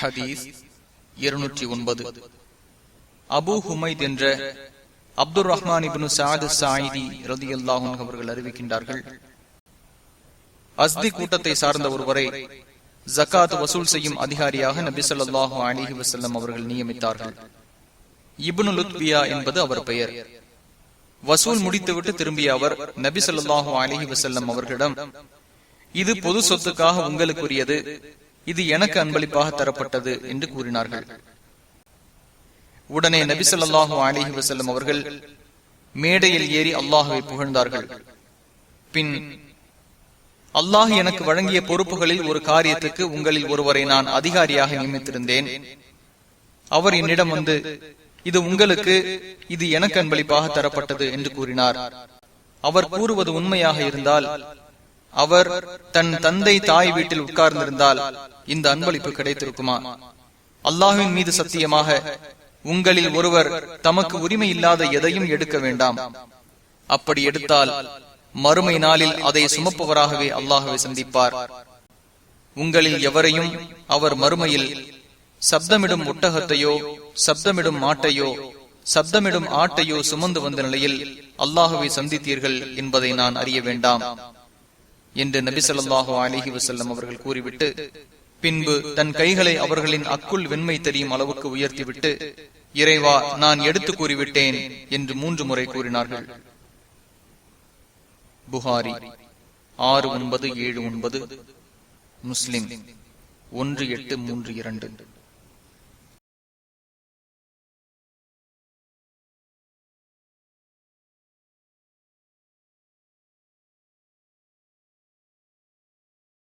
ஹதீஸ் இருநூற்றி ஒன்பது. அபு ஹுமைத் என்ற அப்துல் ரஹ்மான் இப்னு சாது சாயிதி ரதியல்லாஹும் அவர்கள் அறிவிக்கின்றார்கள் அஸ்தி கூட்டத்தை சார்ந்த ஒருவரை ஜக்காத் வசூல் செய்யும் அதிகாரியாக நபி ஸல்லல்லாஹு அலிஹி வசல்லம் அவர்கள் நியமித்தார்கள். இபுனு லுத்பியா என்பது அவர் பெயர். வசூல் முடித்துவிட்டு திரும்பிய அவர் நபி ஸல்லல்லாஹு அலிஹி வசல்லம் அவர்களிடம் இது பொது சொத்துக்காக உங்களுக்குரியது. இது எனக்கு அன்பளிப்பாக தரப்பட்டது என்று கூறினார்கள். உடனே நபி ஸல்லல்லாஹு அலிஹி வசல்லம் அவர்கள் மேடையில் ஏறி அல்லாஹுவை புகழ்ந்தார்கள். பின் அல்லாஹ் எனக்கு வழங்கிய பொறுப்புகளில் ஒரு காரியத்துக்கு உங்களில் ஒருவரை நான் அதிகாரியாக நியமித்திருந்தேன். அவர் என்னிடம் வந்து இது உங்களுக்கு இது எனக்கு அன்பளிப்பாக தரப்பட்டது என்று கூறினார். அவர் கூறுவது உண்மையாக இருந்தால் அவர் தன் தந்தை தாய் வீட்டில் உட்கார்ந்திருந்தால் இந்த அன்பளிப்பு கிடைத்திருக்குமா? அல்லாஹின் மீது சத்தியமாக உங்களில் ஒருவர் தமக்கு உரிமை இல்லாத எதையும் எடுக்க வேண்டாம். அப்படி எடுத்தால் மறுமை நாளில் அதை சுமப்பவராகவே அல்லாஹுவை சந்திப்பார். உங்களில் எவரையும் அவர் மறுமையில் சப்தமிடும் ஒட்டகத்தையோ சப்தமிடும் மாட்டையோ சப்தமிடும் ஆட்டையோ சுமந்து வந்த நிலையில் அல்லாஹுவை சந்தித்தீர்கள் என்பதை நான் அறிய வேண்டாம். என்று நபி சொல்லாஹு அலிஹி வசல்லம் அவர்கள் கூறிவிட்டு பின்பு தன் கைகளை அவர்களின் அக்குள் வெண்மை தெரியும் அளவுக்கு உயர்த்திவிட்டு இறைவா நான் எடுத்து கூறிவிட்டேன் என்று மூன்று முறை கூறினார்கள். புகாரி ஆறு ஒன்பது ஏழு ஒன்பது முஸ்லிம் ஒன்று எட்டு மூன்று இரண்டு.